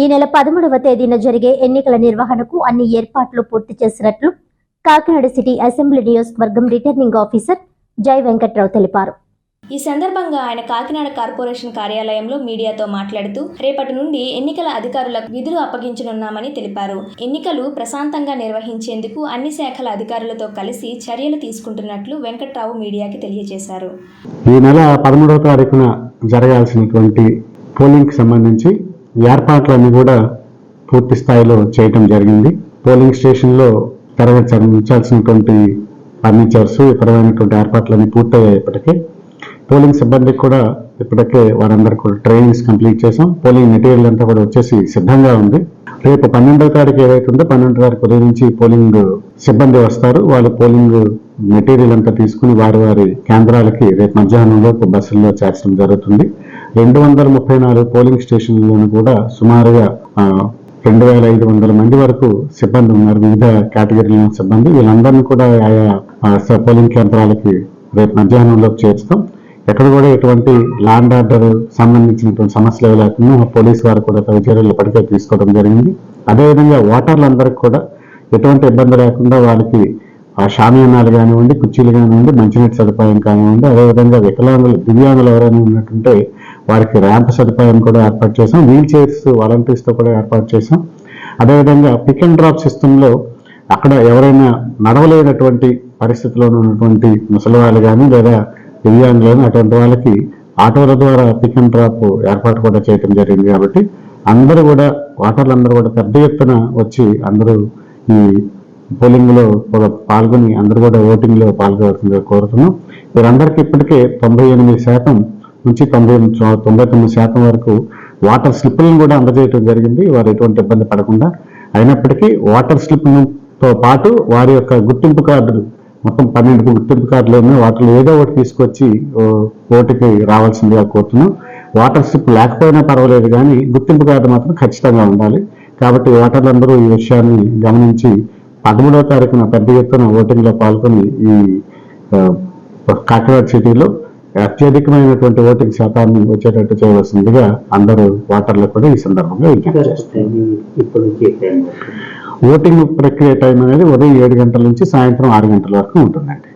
ఈ నెల పదమూడవ తేదీన జరిగే ఎన్నికల నిర్వహణకు అన్ని ఏర్పాట్లు పూర్తి చేసినట్లు కాకినాడ సిటీ అసెంబ్లీ నియోజకవర్గం రిటర్నింగ్ ఆఫీసర్ జై వెంకట్రావు తెలిపారు. ఈ సందర్భంగా ఆయన కాకినాడ కార్పొరేషన్ కార్యాలయంలో మీడియాతో మాట్లాడుతూ రేపటి నుండి ఎన్నికల అధికారులకు విధులు అప్పగించనున్నామని తెలిపారు. ఎన్నికలు ప్రశాంతంగా నిర్వహించేందుకు అన్ని శాఖల అధికారులతో కలిసి చర్యలు తీసుకుంటున్నట్లు వెంకట్రావు మీడియాకి తెలియజేశారు. ఈ నెల పదమూడవ తారీఖున జరగాల్సినటువంటి పోలింగ్కి సంబంధించి ఏర్పాట్లన్నీ కూడా పూర్తి స్థాయిలో చేయటం జరిగింది. పోలింగ్ స్టేషన్లో తరగతించాల్సినటువంటి ఫర్నిచర్స్ ఇతరమైనటువంటి ఏర్పాట్లన్నీ పూర్తయ్యాయి ఇప్పటికే. పోలింగ్ సిబ్బందికి కూడా ఇప్పటికే వారందరూ కూడా ట్రైనింగ్స్ కంప్లీట్ చేసాం పోలింగ్ మెటీరియల్ అంతా కూడా వచ్చేసి సిద్ధంగా ఉంది. రేపు పన్నెండో తారీఖు ఏదైతే ఉందో పన్నెండో తారీఖు ఉదయం నుంచి పోలింగ్ సిబ్బంది వస్తారు. వాళ్ళు పోలింగ్ మెటీరియల్ అంతా తీసుకుని వారి వారి కేంద్రాలకి రేపు మధ్యాహ్నంలోపు బస్సుల్లో చేర్చడం జరుగుతుంది. రెండు వందల ముప్పై నాలుగు పోలింగ్ స్టేషన్లను కూడా సుమారుగా రెండు వేల ఐదు వందల మంది వరకు సిబ్బంది ఉన్నారు. వివిధ కేటగిరీల సిబ్బంది. వీళ్ళందరినీ కూడా ఆయా స- పోలింగ్ కేంద్రాలకి రేపు మధ్యాహ్నంలోకి చేర్చుతాం. ఎక్కడ కూడా ఎటువంటి ల్యాండ్ ఆర్డర్ సంబంధించినటువంటి సమస్యలు ఏవి లేకుండా పోలీసు వారు కూడా తగు చర్యలు ఇప్పటికే తీసుకోవడం జరిగింది. అదేవిధంగా ఓటర్లందరికీ కూడా ఎటువంటి ఇబ్బంది లేకుండా వాళ్ళకి ఆ షామియానాలు కానివ్వండి కుర్చీలు కానివ్వండి మంచినీటి సదుపాయం కానివ్వండి అదేవిధంగా వికలాంగులు దివ్యాంగులు ఎవరైనా ఉన్నట్టుంటే వారికి ర్యాంప్ సదుపాయం కూడా ఏర్పాటు చేసాం వీల్ చైర్స్ వాలంటీర్స్తో కూడా ఏర్పాటు చేసాం అదేవిధంగా పిక్ అండ్ డ్రాప్ సిస్టంలో అక్కడ ఎవరైనా నడవలేనటువంటి పరిస్థితిలో ఉన్నటువంటి ముసలి వాళ్ళు కానీ లేదా దివ్యాంగులు కానీ అటువంటి వాళ్ళకి ఆటోల ద్వారా పిక్ అండ్ డ్రాప్ ఏర్పాటు కూడా చేయడం జరిగింది కాబట్టి అందరూ కూడా ఓటర్లందరూ కూడా పెద్ద ఎత్తున వచ్చి అందరూ ఈ పోలింగ్లో కూడా పాల్గొని అందరూ కూడా ఓటింగ్లో పాల్గొవలసిందిగా కోరుతున్నాం. వీరందరికీ ఇప్పటికే తొంభై ఎనిమిది శాతం నుంచి తొంభై తొంభై తొమ్మిది శాతం వరకు వాటర్ స్లిప్లను కూడా అందజేయటం జరిగింది. వారు ఎటువంటి ఇబ్బంది పడకుండా. అయినప్పటికీ వాటర్ స్లిప్తో పాటు వారి యొక్క గుర్తింపు కార్డులు మొత్తం పన్నెండు గుర్తింపు కార్డులు ఉన్నాయి. వాటిలో ఏదో ఒకటి తీసుకొచ్చి ఓ, ఓటుకి రావాల్సిందిగా కోరుతున్నాం. వాటర్ స్లిప్ లేకపోయినా పర్వాలేదు కానీ గుర్తింపు కార్డు మాత్రం ఖచ్చితంగా ఉండాలి. కాబట్టి ఓటర్లందరూ ఈ విషయాన్ని గమనించి పదమూడవ తారీఖున పెద్ద ఎత్తున ఓటింగ్లో పాల్గొని ఈ కాకినాడ సిటీలో అత్యధికమైనటువంటి ఓటింగ్ శాతాన్ని వచ్చేటట్టు చేయవలసిందిగా అందరూ ఓటర్లకు కూడా ఈ సందర్భంగా విజ్ఞప్తి ఓటింగ్ ప్రక్రియ టైం అనేది ఉదయం ఏడు గంటల నుంచి సాయంత్రం ఆరు గంటల వరకు ఉంటుందండి.